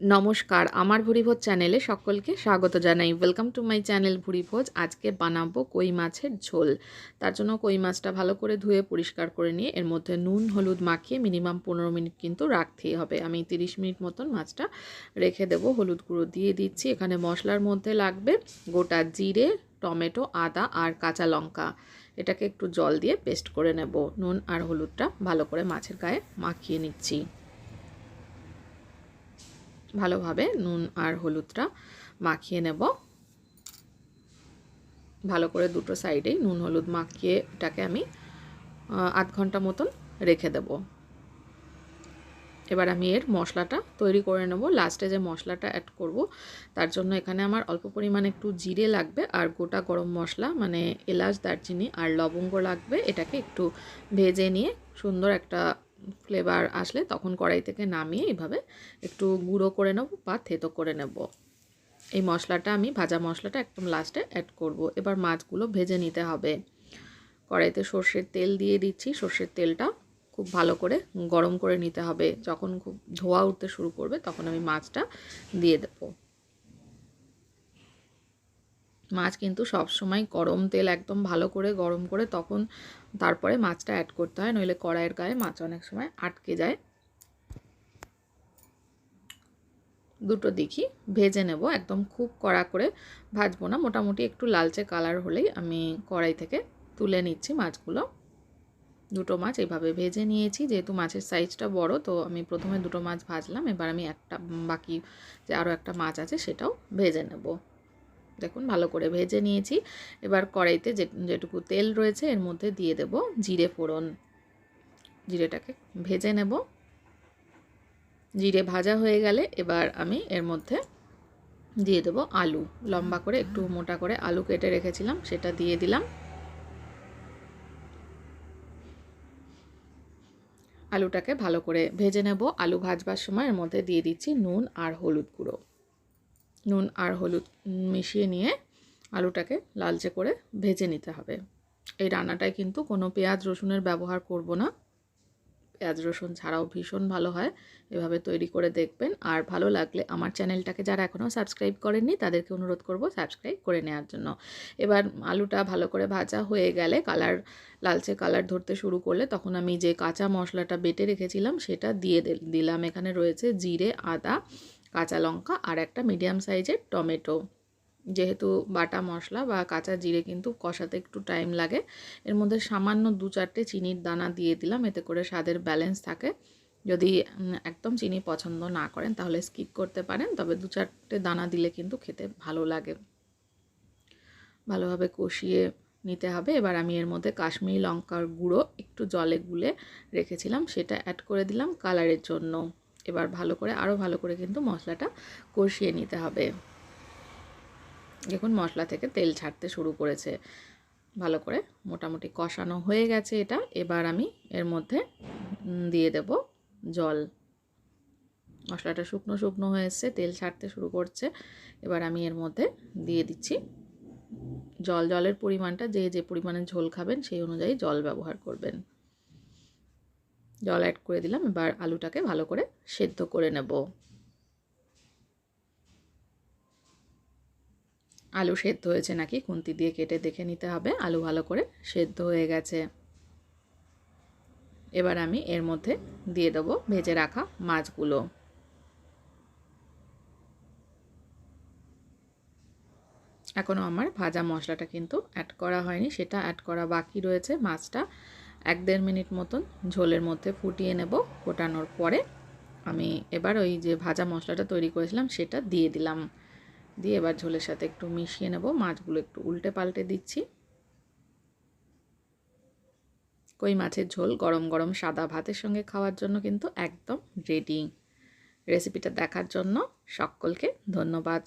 নমস্কার, আমার ভুরিভোজ চ্যানেলে সকলকে স্বাগত জানাই। Welcome to my channel Bhurivoj. আজকে বানাবো কই মাছের ঝোল। তার জন্য কই মাছটা ভালো করে ধুয়ে পরিষ্কার করে নিয়ে এর মধ্যে নুন, হলুদ মাখিয়ে মিনিমাম পনেরো মিনিট কিন্তু রাখতেই হবে। আমি তিরিশ মিনিট মতন মাছটা রেখে দেবো। হলুদ গুঁড়ো দিয়ে দিচ্ছি। এখানে মশলার মধ্যে লাগবে গোটা জিরে, টমেটো, আদা আর কাঁচা লঙ্কা। এটাকে একটু জল দিয়ে পেস্ট করে নেব। নুন আর হলুদটা ভালো করে মাছের গায়ে মাখিয়ে নিচ্ছি। ভালোভাবে নুন আর হলুদটা মাখিয়ে নেব। ভালো করে দুটো সাইডেই নুন হলুদ মাখিয়ে এটাকে আমি আধ ঘণ্টা মতন রেখে দেব। এবার আমি এর মশলাটা তৈরি করে নেব। লাস্টে যে মশলাটা অ্যাড করব, তার জন্য এখানে আমার অল্প পরিমাণে একটু জিরে লাগবে আর গোটা গরম মশলা মানে এলাচ, দারচিনি আর লবঙ্গ লাগবে। এটাকে একটু ভেজে নিয়ে সুন্দর একটা ফ্লেভার আসলে তখন কড়াই থেকে নামিয়ে এইভাবে একটু গুঁড়ো করে নেব বা থেতো করে নেব। এই মশলাটা আমি, ভাজা মশলাটা একদম লাস্টে অ্যাড করব। এবার মাছগুলো ভেজে নিতে হবে। কড়াইতে সর্ষের তেল দিয়ে দিচ্ছি। সর্ষের তেলটা খুব ভালো করে গরম করে নিতে হবে। যখন খুব ধোয়া উঠতে শুরু করবে তখন আমি মাছটা দিয়ে দেবো। মাছ কিন্তু সব সময় গরম তেল একদম ভালো করে গরম করে তখন তারপরে মাছটা অ্যাড করতে হয়, নইলে কড়াইয়ের গায়ে মাছ অনেক সময় আটকে যায়। দুটো দিকই ভেজে নেব, একদম খুব কড়া করে ভাজবো না, মোটামুটি একটু লালচে কালার হলেই আমি কড়াই থেকে তুলে নিচ্ছি মাছগুলো। দুটো মাছ এইভাবে ভেজে নিয়েছি, যেহেতু মাছের সাইজটা বড়, তো আমি প্রথমে দুটো মাছ ভাজলাম, এবার আমি একটা, বাকি যে আরও একটা মাছ আছে সেটাও ভেজে নেব। দেখুন, ভালো করে ভেজে নিয়েছি। এবার কড়াইতে যে, যেটুকু তেল রয়েছে, এর মধ্যে দিয়ে দেব জিরে ফোড়ন। জিরেটাকে ভেজে নেব। জিরে ভাজা হয়ে গেলে এবার আমি এর মধ্যে দিয়ে দেব আলু। লম্বা করে একটু মোটা করে আলু কেটে রেখেছিলাম, সেটা দিয়ে দিলাম। আলুটাকে ভালো করে ভেজে নেব। আলু ভাজবার সময় এর মধ্যে দিয়ে দিচ্ছি নুন আর হলুদ গুঁড়ো। নুন আর হলুদ মিশিয়ে নিয়ে আলুটাকে লালচে করে ভেজে নিতে হবে। এই রান্নাটায় কিন্তু কোনো পেঁয়াজ রসুনের ব্যবহার করব না। পেঁয়াজ রসুন ছাড়াও ভীষণ ভালো হয়, এভাবে তৈরি করে দেখবেন। আর ভালো লাগলে আমার চ্যানেলটাকে যারা এখনও সাবস্ক্রাইব করেননি, তাদেরকে অনুরোধ করব সাবস্ক্রাইব করে নেওয়ার জন্য। এবার আলুটা ভালো করে ভাজা হয়ে গেলে কালার, লালচে কালার ধরতে শুরু করলে তখন আমি যে কাঁচা মশলাটা বেটে রেখেছিলাম, সেটা দিয়ে দিলাম। এখানে রয়েছে জিরে, আদা কাঁচা লঙ্কা আর একটা মিডিয়াম সাইজের টমেটো। যেহেতু বাটা মশলা বা কাঁচা জিরে কিন্তু কষাতে একটু টাইম লাগে, এর মধ্যে সামান্য দু চারটে চিনির দানা দিয়ে দিলাম, এতে করে স্বাদের ব্যালেন্স থাকে। যদি একদম চিনি পছন্দ না করেন তাহলে স্কিপ করতে পারেন, তবে দু চারটে দানা দিলে কিন্তু খেতে ভালো লাগে। ভালোভাবে কষিয়ে নিতে হবে। এবার আমি এর মধ্যে কাশ্মীরি লঙ্কার গুঁড়ো একটু জলে গুলে রেখেছিলাম, সেটা অ্যাড করে দিলাম কালারের জন্য। এবার ভালো করে আরও ভালো করে কিন্তু মশলাটা কষিয়ে নিতে হবে। দেখুন মশলা থেকে তেল ছাড়তে শুরু করেছে। ভালো করে মোটামুটি কষানো হয়ে গেছে এটা। এবার আমি এর মধ্যে দিয়ে দেব জল। মশলাটা শুকনো শুকনো হয়ে এসছে, তেল ছাড়তে শুরু করছে। এবার আমি এর মধ্যে দিয়ে দিচ্ছি জল। জলের পরিমাণটা যে যে পরিমাণে ঝোল খাবেন সেই অনুযায়ী জল ব্যবহার করবেন। জল অ্যাড করে দিলাম। এবার আলুটাকে ভালো করে সেদ্ধ করে নেব। আলু সেদ্ধ হয়েছে নাকি? খুন্তি দিয়ে কেটে দেখে নিতে হবে। আলু ভালো করে সেদ্ধ হয়ে গেছে। এবার আমি এর মধ্যে দিয়ে দেবো ভেজে রাখা মাছগুলো। এখনও আমার ভাজা মশলাটা কিন্তু অ্যাড করা হয়নি। সেটা অ্যাড করা বাকি রয়েছে মাছটা। এক দেড় মিনিট মতন ঝোলের মধ্যে ফুটিয়ে নেব ফোটানোর পরে আমি এবার ওই যে ভাজা মশলাটা তৈরি করেছিলাম সেটা দিয়ে দিলাম। দিয়ে এবার ঝোলের সাথে একটু মিশিয়ে নেব, মাছগুলো একটু উল্টে পাল্টে দিচ্ছি। কই মাছের ঝোল গরম গরম সাদা ভাতের সঙ্গে খাওয়ার জন্য কিন্তু একদম রেডি রেসিপিটা দেখার জন্য সকলকে ধন্যবাদ।